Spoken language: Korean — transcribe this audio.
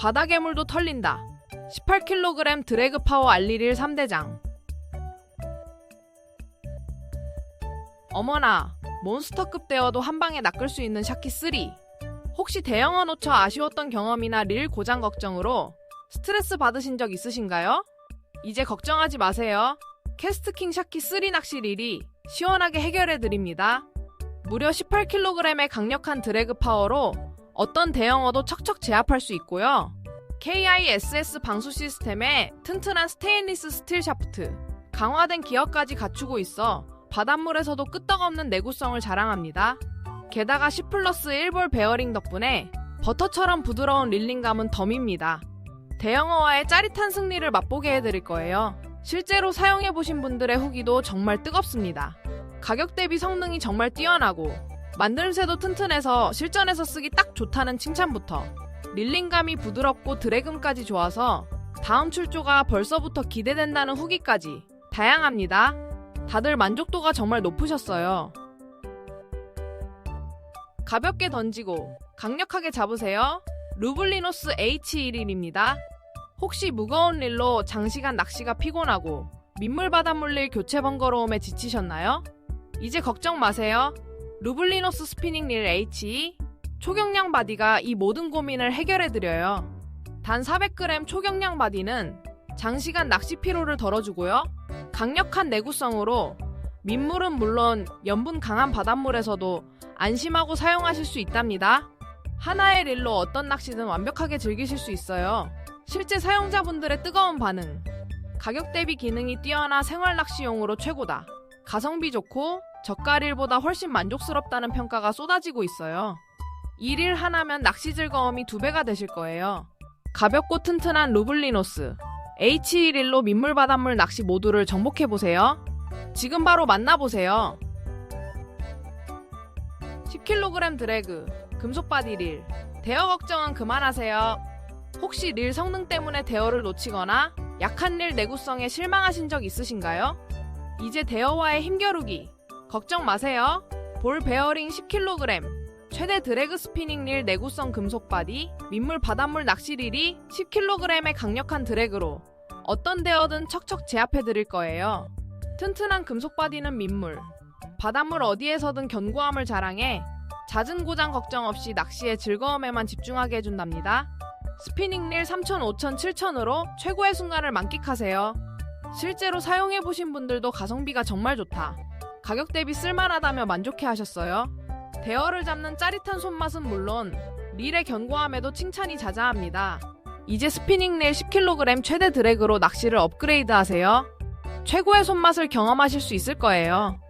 바닥의 물도 털린다. 18kg 드래그 파워 알리릴 3대장. 어머나, 몬스터급 되어도 한 방에 낚을 수 있는 샤키 3. 혹시 대형어 놓쳐 아쉬웠던 경험이나 릴 고장 걱정으로 스트레스 받으신 적 있으신가요? 이제 걱정하지 마세요. 캐스트킹 샤키 3 낚시 릴이 시원하게 해결해 드립니다. 무려 18kg의 강력한 드래그 파워로 어떤 대형어도 척척 제압할 수 있고요. KISS 방수 시스템에 튼튼한 스테인리스 스틸 샤프트, 강화된 기어까지 갖추고 있어 바닷물에서도 끄떡없는 내구성을 자랑합니다. 게다가 10 플러스 1볼 베어링 덕분에 버터처럼 부드러운 릴링감은 덤입니다. 대형어와의 짜릿한 승리를 맛보게 해드릴 거예요. 실제로 사용해보신 분들의 후기도 정말 뜨겁습니다. 가격 대비 성능이 정말 뛰어나고 만듦새도 튼튼해서 실전에서 쓰기 딱 좋다는 칭찬부터 릴링감이 부드럽고 드래금까지 좋아서 다음 출조가 벌써부터 기대된다는 후기까지 다양합니다. 다들 만족도가 정말 높으셨어요. 가볍게 던지고 강력하게 잡으세요. 루블리노스 H1일입니다. 혹시 무거운 릴로 장시간 낚시가 피곤하고 민물 바닷물릴 교체 번거로움에 지치셨나요? 이제 걱정 마세요. 루블리노스 스피닝 릴 H 초경량 바디가 이 모든 고민을 해결해드려요. 단 400g 초경량 바디는 장시간 낚시 피로를 덜어주고요. 강력한 내구성으로 민물은 물론 염분 강한 바닷물에서도 안심하고 사용하실 수 있답니다. 하나의 릴로 어떤 낚시든 완벽하게 즐기실 수 있어요. 실제 사용자분들의 뜨거운 반응. 가격 대비 기능이 뛰어나 생활 낚시용으로 최고다. 가성비 좋고 저가릴보다 훨씬 만족스럽다는 평가가 쏟아지고 있어요. 이릴 하나면 낚시 즐거움이 두 배가 되실 거예요. 가볍고 튼튼한 루블리노스 H1릴로 민물 바닷물 낚시 모두를 정복해 보세요. 지금 바로 만나보세요. 10kg 드래그 금속 바디 릴 대여 걱정은 그만하세요. 혹시 릴 성능 때문에 대여를 놓치거나 약한 릴 내구성에 실망하신 적 있으신가요? 이제 대여와의 힘겨루기 걱정 마세요. 볼 베어링 10kg 최대 드래그 스피닝 릴 내구성 금속 바디 민물 바닷물 낚시 릴이 10kg의 강력한 드래그로 어떤 대어든 척척 제압해 드릴 거예요. 튼튼한 금속 바디는 민물 바닷물 어디에서든 견고함을 자랑해 잦은 고장 걱정 없이 낚시의 즐거움에만 집중하게 해준답니다. 스피닝 릴 3,000, 5,000, 7,000으로 최고의 순간을 만끽하세요. 실제로 사용해보신 분들도 가성비가 정말 좋다. 가격 대비 쓸만하다며 만족해 하셨어요. 대어를 잡는 짜릿한 손맛은 물론 릴의 견고함에도 칭찬이 자자합니다. 이제 스피닝 릴 10kg 최대 드래그로 낚시를 업그레이드 하세요. 최고의 손맛을 경험하실 수 있을 거예요.